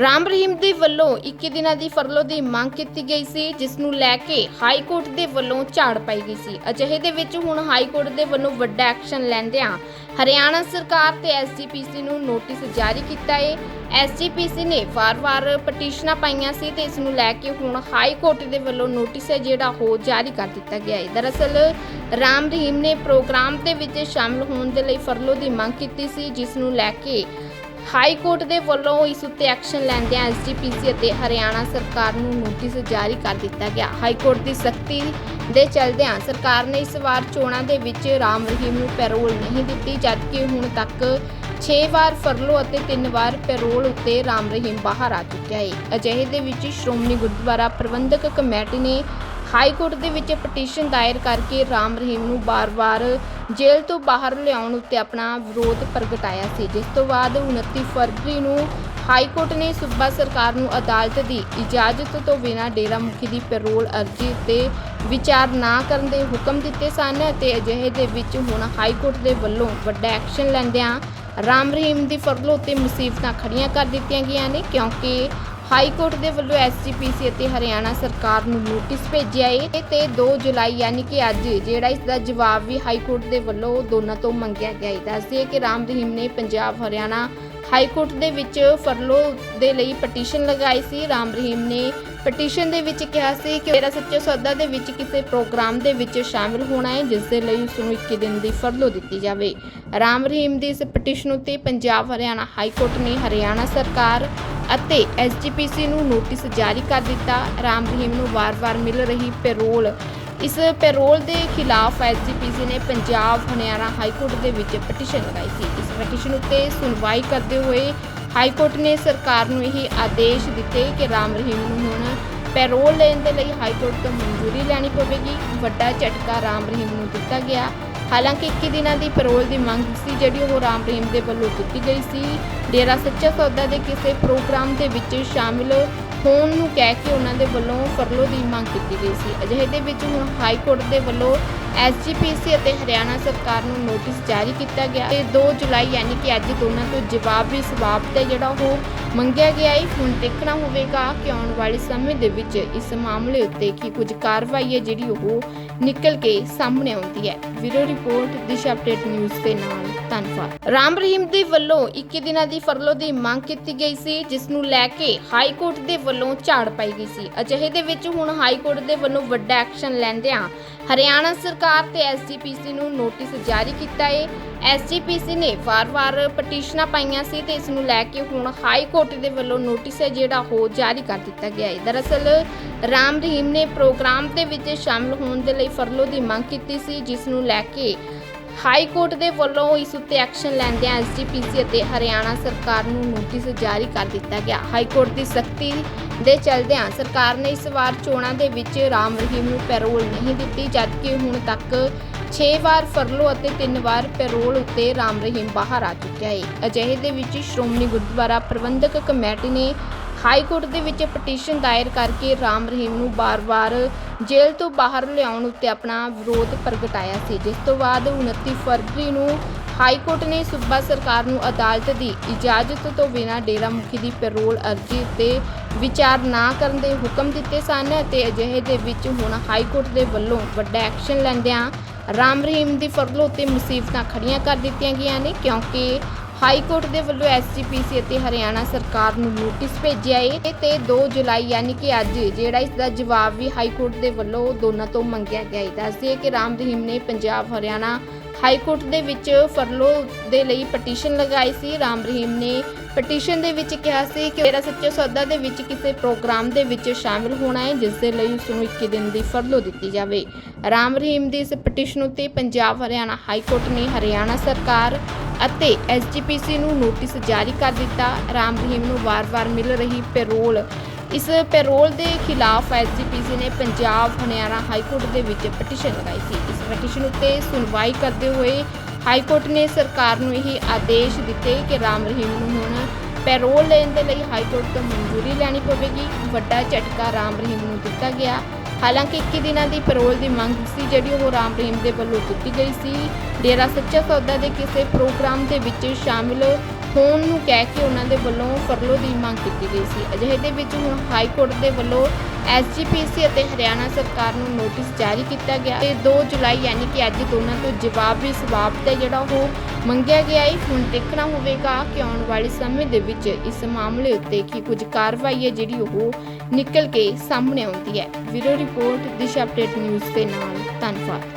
ਰਾਮ ਰਹੀਮ ਦੇ ਵੱਲੋਂ 21 ਦਿਨਾਂ ਦੀ ਫਰਲੋ ਦੀ ਮੰਗ ਕੀਤੀ ਗਈ ਸੀ, ਜਿਸ ਨੂੰ ਲੈ ਕੇ ਹਾਈ ਕੋਰਟ ਦੇ ਵੱਲੋਂ ਝਾੜ ਪਾਈ ਗਈ ਸੀ। ਅਜਿਹੇ ਦੇ ਵਿੱਚ ਹੁਣ ਹਾਈ ਕੋਰਟ ਦੇ ਵੱਲੋਂ ਵੱਡਾ ਐਕਸ਼ਨ ਲੈਂਦਿਆਂ ਹਰਿਆਣਾ ਸਰਕਾਰ ਤੇ ਐਸਜੀਪੀਸੀ ਨੂੰ ਨੋਟਿਸ ਜਾਰੀ ਕੀਤਾ ਹੈ ਐਸਜੀਪੀਸੀ ਨੇ ਵਾਰ-ਵਾਰ ਪਟੀਸ਼ਨਾਂ ਪਾਈਆਂ ਸੀ ਤੇ ਇਸ ਨੂੰ ਲੈ ਕੇ ਹੁਣ ਹਾਈ ਕੋਰਟ ਦੇ ਵੱਲੋਂ ਨੋਟਿਸ ਹੈ ਜਿਹੜਾ ਉਹ ਜਾਰੀ ਕਰ ਦਿੱਤਾ ਗਿਆ ਹੈ ਦਰਅਸਲ, ਰਾਮ ਰਹੀਮ ਨੇ ਪ੍ਰੋਗਰਾਮ ਦੇ ਵਿੱਚ ਸ਼ਾਮਲ ਹੋਣ ਦੇ ਲਈ ਫਰਲੋ ਦੀ ਮੰਗ ਕੀਤੀ ਸੀ, ਜਿਸ ਨੂੰ ਲੈ ਕੇ ਹਾਈ ਕੋਰਟ ਦੇ ਵੱਲੋਂ ਇਸ ਉੱਤੇ ਐਕਸ਼ਨ ਲੈਂਦਿਆਂ ਐਸਜੀਪੀਸੀ ਅਤੇ ਹਰਿਆਣਾ ਸਰਕਾਰ ਨੂੰ ਨੋਟਿਸ ਜਾਰੀ ਕਰ ਦਿੱਤਾ ਗਿਆ। ਹਾਈ ਕੋਰਟ ਦੀ ਸਖਤੀ ਦੇ ਚਲਦਿਆਂ ਸਰਕਾਰ ਨੇ ਇਸ ਵਾਰ ਚੋਣਾਂ ਦੇ ਵਿੱਚ ਰਾਮ ਰਹੀਮ ਨੂੰ ਪੈਰੋਲ ਨਹੀਂ ਦਿੱਤੀ, ਜਦਕਿ ਹੁਣ ਤੱਕ 6 ਵਾਰ ਫਰਲੋ ਅਤੇ 3 ਵਾਰ ਪੈਰੋਲ ਉੱਤੇ ਰਾਮ ਰਹੀਮ ਬਾਹਰ ਆ ਚੁੱਕਿਆ ਹੈ ਅਜਿਹੇ ਦੇ ਵਿੱਚ ਸ਼੍ਰੋਮਣੀ ਗੁਰਦੁਆਰਾ ਪ੍ਰਬੰਧਕ ਕਮੇਟੀ ਨੇ ਹਾਈ ਕੋਰਟ ਦੇ ਵਿੱਚ ਪਟੀਸ਼ਨ ਦਾਇਰ ਕਰਕੇ ਰਾਮ ਰਹੀਮ ਨੂੰ ਬਾਰ-ਬਾਰ ਜੇਲ੍ਹ ਤੋਂ ਬਾਹਰ ਲਿਆਉਣ ਉੱਤੇ ਆਪਣਾ ਵਿਰੋਧ ਪ੍ਰਗਟਾਇਆ ਸੀ। ਜਿਸ ਤੋਂ ਬਾਅਦ 29 ਫਰਵਰੀ ਨੂੰ ਹਾਈ ਕੋਰਟ ਨੇ ਸੂਬਾ ਸਰਕਾਰ ਨੂੰ ਅਦਾਲਤ ਦੀ ਇਜਾਜ਼ਤ ਤੋਂ ਬਿਨਾਂ ਡੇਰਾ ਮੁਖੀ ਦੀ ਪੈਰੋਲ ਅਰਜ਼ੀ ਉੱਤੇ ਵਿਚਾਰ ਨਾ ਕਰਨ ਦੇ ਹੁਕਮ ਦਿੱਤੇ ਸਨ ਅਤੇ ਅਜਿਹੇ ਦੇ ਵਿੱਚ ਹੁਣ ਹਾਈ ਕੋਰਟ ਦੇ ਵੱਲੋਂ ਵੱਡਾ ਐਕਸ਼ਨ ਲੈਂਦਿਆਂ ਰਾਮ ਰਹੀਮ ਦੀ ਫਰਲੋ ਉੱਤੇ ਮੁਸੀਬਤਾਂ ਖੜੀਆਂ ਕਰ ਦਿੱਤੀਆਂ ਗਈਆਂ ਨੇ ਕਿਉਂਕਿ ਹਾਈ ਕੋਰਟ ਦੇ ਵੱਲੋਂ ਐਸਜੀਪੀਸੀ ਅਤੇ ਹਰਿਆਣਾ ਸਰਕਾਰ ਨੂੰ ਨੋਟਿਸ ਭੇਜਿਆ ਹੈ ਤੇ 2 ਜੁਲਾਈ ਯਾਨੀ ਕਿ ਅੱਜ, ਜਿਹੜਾ ਇਸ ਦਾ ਜਵਾਬ ਵੀ ਹਾਈ ਕੋਰਟ ਦੇ ਵੱਲੋਂ ਦੋਨਾਂ ਤੋਂ ਮੰਗਿਆ ਗਿਆ ਹੈ ਦੱਸਦੇ ਕਿ ਰਾਮ ਰਹੀਮ ਨੇ ਪੰਜਾਬ, ਹਰਿਆਣਾ ਹਾਈ ਕੋਰਟ ਦੇ ਵਿੱਚ ਫਰਲੋ ਦੇ ਲਈ ਪਟੀਸ਼ਨ ਲਗਾਈ ਸੀ। ਰਾਮ ਰਹੀਮ ਨੇ ਪਟੀਸ਼ਨ ਦੇ ਵਿੱਚ ਕਿਹਾ ਸੀ ਕਿ ਮੇਰਾ ਸੱਚਾ ਸੌਦਾ ਦੇ ਵਿੱਚ ਕਿਸੇ ਪ੍ਰੋਗਰਾਮ ਦੇ ਵਿੱਚ ਸ਼ਾਮਿਲ ਹੋਣਾ ਹੈ, ਜਿਸ ਦੇ ਲਈ ਉਸ ਨੂੰ 21 ਦਿਨ ਦੀ ਫਰਲੋ ਦਿੱਤੀ ਜਾਵੇ। ਰਾਮ ਰਹੀਮ ਦੀ ਇਸ ਪਟੀਸ਼ਨ ਉੱਤੇ ਪੰਜਾਬ, ਹਰਿਆਣਾ ਹਾਈ ਕੋਰਟ ਨੇ ਹਰਿਆਣਾ ਸਰਕਾਰ ਅਤੇ ਐਸਜੀਪੀਸੀ ਨੂੰ ਨੋਟਿਸ ਜਾਰੀ ਕਰ ਦਿੱਤਾ। ਰਾਮ ਰਹੀਮ ਨੂੰ ਵਾਰ-ਵਾਰ ਮਿਲ ਰਹੀ ਪੈਰੋਲ ਇਸ ਪੈਰੋਲ ਦੇ ਖਿਲਾਫ ਐਸਜੀਪੀਸੀ ਨੇ ਪੰਜਾਬ ਹਰਿਆਣਾ ਹਾਈ ਕੋਰਟ ਦੇ ਵਿੱਚ ਪਟੀਸ਼ਨ ਲਗਾਈ ਸੀ। ਇਸ ਪਟੀਸ਼ਨ ਉੱਤੇ ਸੁਣਵਾਈ ਕਰਦੇ ਹੋਏ ਹਾਈ ਕੋਰਟ ਨੇ ਸਰਕਾਰ ਨੂੰ ਇਹ ਆਦੇਸ਼ ਦਿੱਤੇ ਕਿ ਰਾਮ ਰਹੀਮ ਨੂੰ ਹੁਣ ਪੈਰੋਲ ਲੈਣ ਦੇ ਲਈ ਹਾਈ ਕੋਰਟ ਤੋਂ ਮਨਜ਼ੂਰੀ ਲੈਣੀ ਪਵੇਗੀ। ਵੱਡਾ ਝਟਕਾ ਰਾਮ ਰਹੀਮ ਨੂੰ ਦਿੱਤਾ ਗਿਆ। ਹਾਲਾਂਕਿ 21 ਦਿਨਾਂ ਦੀ ਪੈਰੋਲ ਦੀ ਮੰਗ ਸੀ, ਜਿਹੜੀ ਉਹ ਰਾਮ ਰਹੀਮ ਦੇ ਵੱਲੋਂ ਕੀਤੀ ਗਈ ਸੀ। ਡੇਰਾ ਸੱਚਾ ਸੌਦਾ ਦੇ ਕਿਸੇ ਪ੍ਰੋਗਰਾਮ ਦੇ ਵਿੱਚ ਸ਼ਾਮਿਲ ਹੋਣ ਨੂੰ ਕਹਿ ਕੇ ਉਹਨਾਂ ਦੇ ਵੱਲੋਂ ਫਰਲੋ ਦੀ ਮੰਗ ਕੀਤੀ ਗਈ ਸੀ। ਅਜਿਹੇ ਦੇ ਵਿੱਚ ਹੁਣ ਹਾਈ ਕੋਰਟ ਦੇ ਵੱਲੋਂ ਐਸਜੀਪੀਸੀ ਅਤੇ ਹਰਿਆਣਾ ਸਰਕਾਰ ਨੂੰ ਨੋਟਿਸ ਜਾਰੀ ਕੀਤਾ ਗਿਆ ਤੇ 2 ਜੁਲਾਈ ਯਾਨੀ ਕਿ ਅੱਜ ਦੋਨਾਂ ਤੋਂ ਜਵਾਬ ਵੀ ਸਵਾਬ ਤੇ ਜਿਹੜਾ ਉਹ ਮੰਗਿਆ ਗਿਆ ਹੈ ਹੁਣ ਦੇਖਣਾ ਹੋਵੇਗਾ ਕਿ ਆਉਣ ਵਾਲੇ ਸਮੇਂ ਦੇ ਵਿੱਚ ਇਸ ਮਾਮਲੇ ਉੱਤੇ ਕੀ ਕੁਝ ਕਾਰਵਾਈ ਹੈ ਜਿਹੜੀ ਉਹ ਨਿਕਲ ਕੇ ਸਾਹਮਣੇ ਆਉਂਦੀ ਹੈ। ਵੀਰੋ ਰਿਪੋਰਟ, ਦਿਸ਼ਾ ਅਪਡੇਟ ਨਿਊਜ਼ ਦੇ ਨਾਲ। ਧੰਨਵਾਦ। ਰਾਮ ਰਹੀਮ ਦੇ ਵੱਲੋਂ 21 ਦਿਨਾਂ ਦੀ ਫਰਲੋ ਦੀ ਮੰਗ ਕੀਤੀ ਗਈ ਸੀ, ਜਿਸ ਨੂੰ ਲੈ ਕੇ ਹਾਈ ਕੋਰਟ ਦੇ ਵੱਲੋਂ ਝਾੜ ਪਾਈ ਗਈ ਸੀ। ਅਜਿਹੇ ਦੇ ਵਿੱਚ ਹੁਣ ਹਾਈ ਕੋਰਟ ਦੇ ਵੱਲੋਂ ਵੱਡਾ ਐਕਸ਼ਨ ਲੈਂਦਿਆਂ ਹਰਿਆਣਾ ਸਰਕਾਰ ਤੇ ਐਸਜੀਪੀਸੀ ਨੂੰ ਨੋਟਿਸ ਜਾਰੀ ਕੀਤਾ ਹੈ ਐਸਜੀਪੀਸੀ ਨੇ ਵਾਰ-ਵਾਰ ਪਟੀਸ਼ਨਾਂ ਪਾਈਆਂ ਸੀ ਤੇ ਇਸ ਨੂੰ ਲੈ ਕੇ ਹੁਣ ਹਾਈ ਕੋਰਟ ਦੇ ਵੱਲੋਂ ਨੋਟਿਸ ਹੈ ਜਿਹੜਾ ਉਹ ਜਾਰੀ ਕਰ ਦਿੱਤਾ ਗਿਆ ਹੈ ਦਰਅਸਲ, ਰਾਮ ਰਹੀਮ ਨੇ ਪ੍ਰੋਗਰਾਮ ਦੇ ਵਿੱਚ ਸ਼ਾਮਲ ਹੋਣ ਦੇ ਲਈ ਫਰਲੋ ਦੀ ਮੰਗ ਕੀਤੀ ਸੀ, ਜਿਸ ਨੂੰ ਲੈ ਕੇ ਹਾਈ ਕੋਰਟ ਦੇ ਵੱਲੋਂ ਇਸ ਉੱਤੇ ਐਕਸ਼ਨ ਲੈਂਦਿਆਂ ਐਸਜੀਪੀਸੀ ਅਤੇ ਹਰਿਆਣਾ ਸਰਕਾਰ ਨੂੰ ਨੋਟਿਸ ਜਾਰੀ ਕਰ ਦਿੱਤਾ ਗਿਆ। ਹਾਈ ਕੋਰਟ ਦੀ ਸਖਤੀ ਦੇ ਚਲਦਿਆਂ ਸਰਕਾਰ ਨੇ ਇਸ ਵਾਰ ਚੋਣਾਂ ਦੇ ਵਿੱਚ ਰਾਮ ਰਹੀਮ ਨੂੰ ਪੈਰੋਲ ਨਹੀਂ ਦਿੱਤੀ, ਜਦਕਿ ਹੁਣ ਤੱਕ 6 ਵਾਰ ਫਰਲੋ ਅਤੇ 3 ਵਾਰ ਪੈਰੋਲ ਉੱਤੇ ਰਾਮ ਰਹੀਮ ਬਾਹਰ ਆ ਚੁੱਕਿਆ ਹੈ। ਅਜਿਹੇ ਦੇ ਵਿੱਚ ਸ਼੍ਰੋਮਣੀ ਗੁਰਦੁਆਰਾ ਪ੍ਰਬੰਧਕ ਕਮੇਟੀ ਨੇ ਹਾਈ ਕੋਰਟ ਦੇ ਵਿੱਚ ਪਟੀਸ਼ਨ ਦਾਇਰ ਕਰਕੇ ਰਾਮ ਰਹੀਮ ਨੂੰ ਬਾਰ-ਬਾਰ ਜੇਲ੍ਹ ਤੋਂ ਬਾਹਰ ਲਿਆਉਣ ਉੱਤੇ ਆਪਣਾ ਵਿਰੋਧ ਪ੍ਰਗਟਾਇਆ ਸੀ, ਜਿਸ ਤੋਂ ਬਾਅਦ 29 ਫਰਵਰੀ ਨੂੰ ਹਾਈ ਕੋਰਟ ਨੇ ਸੂਬਾ ਸਰਕਾਰ ਨੂੰ ਅਦਾਲਤ ਦੀ ਇਜਾਜ਼ਤ ਤੋਂ ਬਿਨਾਂ ਡੇਰਾ ਮੁਖੀ ਦੀ ਪੈਰੋਲ ਅਰਜ਼ੀ ਉੱਤੇ ਵਿਚਾਰ ਨਾ ਕਰਨ ਦੇ ਹੁਕਮ ਦਿੱਤੇ ਸਨ ਅਤੇ ਅਜਿਹੇ ਦੇ ਵਿੱਚ ਹੁਣ ਹਾਈ ਕੋਰਟ ਦੇ ਵੱਲੋਂ ਵੱਡਾ ਐਕਸ਼ਨ ਲੈਂਦਿਆਂ ਰਾਮ ਰਹੀਮ ਦੀ ਫਰਲੋ ਉੱਤੇ ਮੁਸੀਬਤਾਂ ਖੜੀਆਂ ਕਰ ਦਿੱਤੀਆਂ ਗਈਆਂ ਨੇ, ਕਿਉਂਕਿ ਹਾਈ ਕੋਰਟ ਦੇ ਵੱਲੋਂ ਐਸਜੀਪੀਸੀ ਅਤੇ ਹਰਿਆਣਾ ਸਰਕਾਰ ਨੂੰ ਨੋਟਿਸ ਭੇਜਿਆ ਹੈ ਤੇ 2 ਜੁਲਾਈ ਯਾਨੀ ਕਿ ਅੱਜ, ਜਿਹੜਾ ਇਸ ਦਾ ਜਵਾਬ ਵੀ ਹਾਈ ਕੋਰਟ ਦੇ ਵੱਲੋਂ ਦੋਨਾਂ ਤੋਂ ਮੰਗਿਆ ਗਿਆ ਹੈ ਦੱਸਦੇ ਕਿ ਰਾਮ ਰਹੀਮ ਨੇ ਪੰਜਾਬ, ਹਰਿਆਣਾ ਹਾਈ ਕੋਰਟ ਦੇ ਵਿੱਚ ਫਰਲੋ ਦੇ ਲਈ ਪਟੀਸ਼ਨ ਲਗਾਈ ਸੀ। ਰਾਮ ਰਹੀਮ ਨੇ ਪਟੀਸ਼ਨ ਦੇ ਵਿੱਚ ਕਿਹਾ ਸੀ ਕਿ ਮੇਰਾ ਸੱਚਾ ਸੌਦਾ ਦੇ ਵਿੱਚ ਕਿਸੇ ਪ੍ਰੋਗਰਾਮ ਦੇ ਵਿੱਚ ਸ਼ਾਮਿਲ ਹੋਣਾ ਹੈ, ਜਿਸ ਦੇ ਲਈ ਉਸ ਨੂੰ 21 ਦਿਨ ਦੀ ਫਰਲੋ ਦਿੱਤੀ ਜਾਵੇ। ਰਾਮ ਰਹੀਮ ਦੀ ਇਸ ਪਟੀਸ਼ਨ ਉੱਤੇ ਪੰਜਾਬ, ਹਰਿਆਣਾ ਹਾਈ ਕੋਰਟ ਨੇ ਹਰਿਆਣਾ ਸਰਕਾਰ ਅਤੇ ਐਸਜੀਪੀਸੀ ਨੂੰ ਨੋਟਿਸ ਜਾਰੀ ਕਰ ਦਿੱਤਾ। ਰਾਮ ਰਹੀਮ ਨੂੰ ਵਾਰ-ਵਾਰ ਮਿਲ ਰਹੀ ਪੈਰੋਲ। ਇਸ ਪੈਰੋਲ ਦੇ ਖਿਲਾਫ ਐਸਜੀਪੀਸੀ ਨੇ ਪੰਜਾਬ, ਹਰਿਆਣਾ ਹਾਈ ਕੋਰਟ ਦੇ ਵਿੱਚ ਪਟੀਸ਼ਨ ਲਗਾਈ ਸੀ। ਪਟੀਸ਼ਨ ਉੱਤੇ ਸੁਣਵਾਈ ਕਰਦੇ ਹੋਏ ਹਾਈ ਕੋਰਟ ਨੇ ਸਰਕਾਰ ਨੂੰ ਇਹ ਆਦੇਸ਼ ਦਿੱਤੇ ਕਿ ਰਾਮ ਰਹੀਮ ਨੂੰ ਹੁਣ ਪੈਰੋਲ ਲੈਣ ਦੇ ਲਈ ਹਾਈ ਕੋਰਟ ਤੋਂ ਮਨਜ਼ੂਰੀ ਲੈਣੀ ਪਵੇਗੀ। ਵੱਡਾ ਝਟਕਾ ਰਾਮ ਰਹੀਮ ਨੂੰ ਦਿੱਤਾ ਗਿਆ। ਹਾਲਾਂਕਿ 21 ਦਿਨਾਂ ਦੀ ਪੈਰੋਲ ਦੀ ਮੰਗ ਸੀ, ਜਿਹੜੀ ਉਹ ਰਾਮ ਰਹੀਮ ਦੇ ਵੱਲੋਂ ਕੀਤੀ ਗਈ ਸੀ। ਡੇਰਾ ਸੱਚਾ ਸੌਦਾ ਦੇ ਕਿਸੇ ਪ੍ਰੋਗਰਾਮ ਦੇ ਵਿੱਚ ਸ਼ਾਮਿਲ ਹੋਣ ਨੂੰ ਕਹਿ ਕੇ ਉਹਨਾਂ ਦੇ ਵੱਲੋਂ ਫਰਲੋ ਦੀ ਮੰਗ ਕੀਤੀ ਗਈ ਸੀ। ਅਜਿਹੇ ਦੇ ਵਿੱਚ ਹੁਣ ਹਾਈ ਕੋਰਟ ਦੇ ਵੱਲੋਂ ਐਸਜੀਪੀਸੀ ਅਤੇ ਹਰਿਆਣਾ ਸਰਕਾਰ ਨੂੰ ਨੋਟਿਸ ਜਾਰੀ ਕੀਤਾ ਗਿਆ ਤੇ 2 ਜੁਲਾਈ ਯਾਨੀ ਕਿ ਅੱਜ ਦੋਨਾਂ ਤੋਂ ਜਵਾਬ ਵੀ ਸਵਾਬ ਤੇ ਜਿਹੜਾ ਉਹ ਮੰਗਿਆ ਗਿਆ ਹੈ ਹੁਣ ਦੇਖਣਾ ਹੋਵੇਗਾ ਕਿ ਆਉਣ ਵਾਲੇ ਸਮੇਂ ਦੇ ਵਿੱਚ ਇਸ ਮਾਮਲੇ ਉੱਤੇ ਕੀ ਕੁਝ ਕਾਰਵਾਈ ਹੈ ਜਿਹੜੀ ਉਹ ਨਿਕਲ ਕੇ ਸਾਹਮਣੇ ਆਉਂਦੀ ਹੈ। ਵੀਰੋ ਰਿਪੋਰਟ, ਦਿਸ਼ਾ ਅਪਡੇਟ ਨਿਊਜ਼ ਦੇ ਨਾਲ। ਧੰਨਵਾਦ।